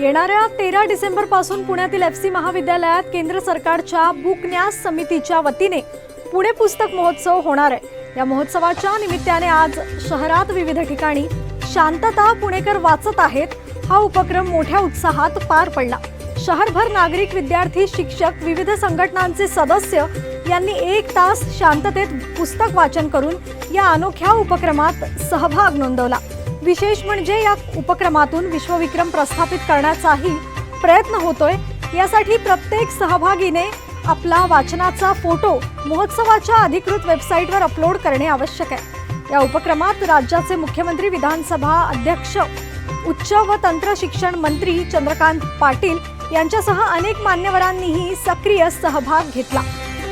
येणाऱ्या तेरा डिसेंबरपासून पुण्यातील एफ सी महाविद्यालयात केंद्र सरकारच्या बुकन्यास समितीच्या वतीने पुणे पुस्तक महोत्सव होणार आहे. या महोत्सवाच्या निमित्ताने आज शहरात विविध ठिकाणी शांतता पुणेकर वाचत आहेत. हा उपक्रम मोठ्या उत्साहात पार पडला. शहरभर नागरिक विद्यार्थी शिक्षक विविध संघटनांचे सदस्य यांनी एक तास शांततेत पुस्तक वाचन करून या अनोख्या उपक्रमात सहभाग नोंदवला. विशेष म्हणजे या उपक्रमातून विश्वविक्रम प्रस्थापित करण्याचाही प्रयत्न होतोय. यासाठी प्रत्येक सहभागीने आपला वाचनाचा फोटो महोत्सवाच्या अधिकृत वेबसाईटवर अपलोड करणे आवश्यक आहे. या उपक्रमात राज्याचे मुख्यमंत्री विधानसभा अध्यक्ष उच्च व तंत्र शिक्षण मंत्री चंद्रकांत पाटील यांच्यासह अनेक मान्यवरांनीही सक्रिय सहभाग घेतला.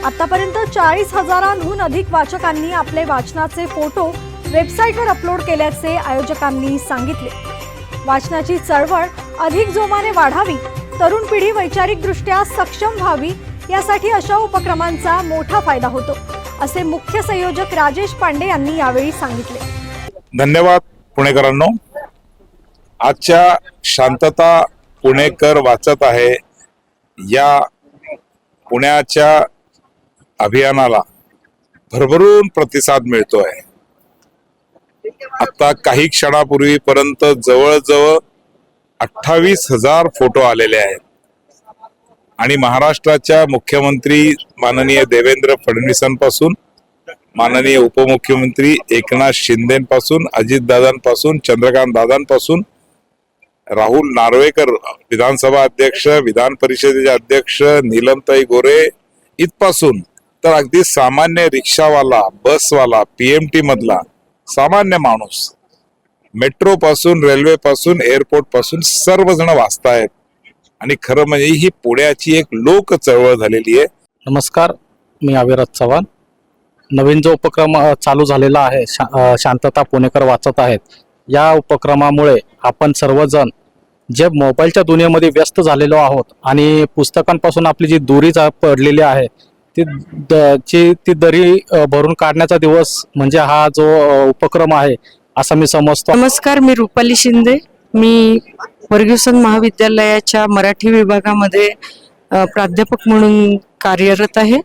आतापर्यंत चाळीस हजारांहून अधिक वाचकांनी आपले वाचनाचे फोटो वेबसाईटवर अपलोड केल्याचे आयोजकांनी सांगितले. वाचनाची चळवळ अधिक जोमाने वाढावी तरुण पिढी वैचारिकदृष्ट्या सक्षम व्हावी यासाठी अशा उपक्रमांचा मोठा फायदा होतो असे मुख्य संयोजक राजेश पांडे यांनी यावेळी सांगितले. धन्यवाद पुणेकरांनो. आजच्या शांतता पुणेकर वाचत आहे या पुण्याच्या अभियानाला भरभरून प्रतिसाद मिळतोय. आता काही क्षणापूर्वीपर्यंत जवळजवळ अठ्ठावीस हजार फोटो आलेले आहेत. आणि महाराष्ट्राच्या मुख्यमंत्री माननीय देवेंद्र फडणवीसांपासून माननीय उपमुख्यमंत्री एकनाथ शिंदेपासून अजितदादांपासून चंद्रकांत दादांपासून राहुल नार्वेकर विधानसभा अध्यक्ष विधान परिषदेचे अध्यक्ष नीलमताई गोरे इथपासून तर अगदी सामान्य रिक्षावाला बसवाला पीएमटी मधला सामान्य माणूस. मेट्रो पासून रेल्वे पासून एअरपोर्टपासून सर्वजण वाचतायत. आणि खरं म्हणजे ही पुण्याची एक लोक चळवळ झालेली आहे. नमस्कार मी अविराज चव्हाण. नवीन जो उपक्रम चालू झालेला आहे शा शांतता पुणेकर वाचत आहेत या उपक्रमामुळे आपण सर्वजण जे मोबाईलच्या दुनियेमध्ये व्यस्त झालेलो आहोत आणि पुस्तकांपासून आपली जी दूरी जा पडलेली आहे ती द ची ती दरी भरून काढण्याचा दिवस म्हणजे हा जो उपक्रम आहे असं मी समजतो. नमस्कार मी रुपाली शिंदे. मी फर्ग्युसन महाविद्यालयाच्या मराठी विभागामध्ये प्राध्यापक म्हणून कार्यरत आहे.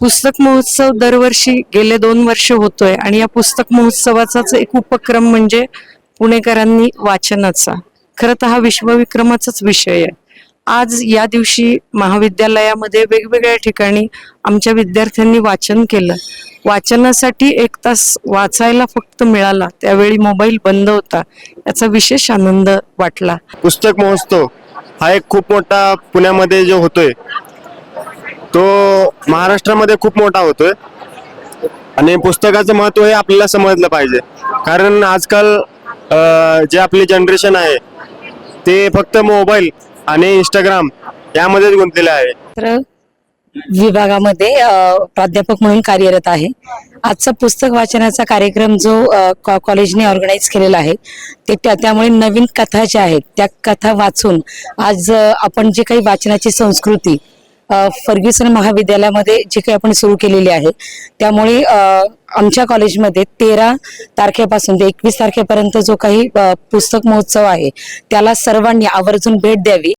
पुस्तक महोत्सव दरवर्षी गेले दोन वर्ष होतोय आणि या पुस्तक महोत्सवाचाच एक उपक्रम म्हणजे पुणेकरांनी वाचनाचा. खरं तर हा विश्वविक्रमाचाच विषय आहे. आज या दिवशी महाविद्यालयामध्ये वेगवेगळ्या ठिकाणी आमच्या विद्यार्थ्यांनी वाचन केलं. वाचनासाठी एक तास वाचायला फक्त मिळाला. त्यावेळी मोबाईल बंद होता. याचा विशेष आनंद वाटला. पुस्तक महोत्सव हा एक खूप मोठा पुण्यामध्ये जो होतोय तो महाराष्ट्रामध्ये खूप मोठा होतोय. आणि पुस्तकाचं महत्त्व हे आपल्याला समजलं पाहिजे. कारण आजकाल जे आपली जनरेशन आहे ते फक्त मोबाईल आणि इंस्टाग्राम यामध्येच गुंतलेले आहे. तर विभागामध्ये प्राध्यापक म्हणून कार्यरत आहे. आजचा पुस्तक वाचनाचा कार्यक्रम जो कॉ- कॉलेजने ऑर्गनाईज केलेला आहे ते त्या त्यामुळे नवीन कथा ज्या आहेत त्या कथा वाचून आज आपण जे काही वाचनाची संस्कृती फर्ग्युसन महाविद्यालयामध्ये जे काही आपण सुरू केलेली आहे त्यामुळे आमच्या कॉलेजमध्ये तेरा तारखेपासून ते एकवीस तारखेपर्यंत जो काही पुस्तक महोत्सव आहे त्याला सर्वांनी आवर्जून भेट द्यावी.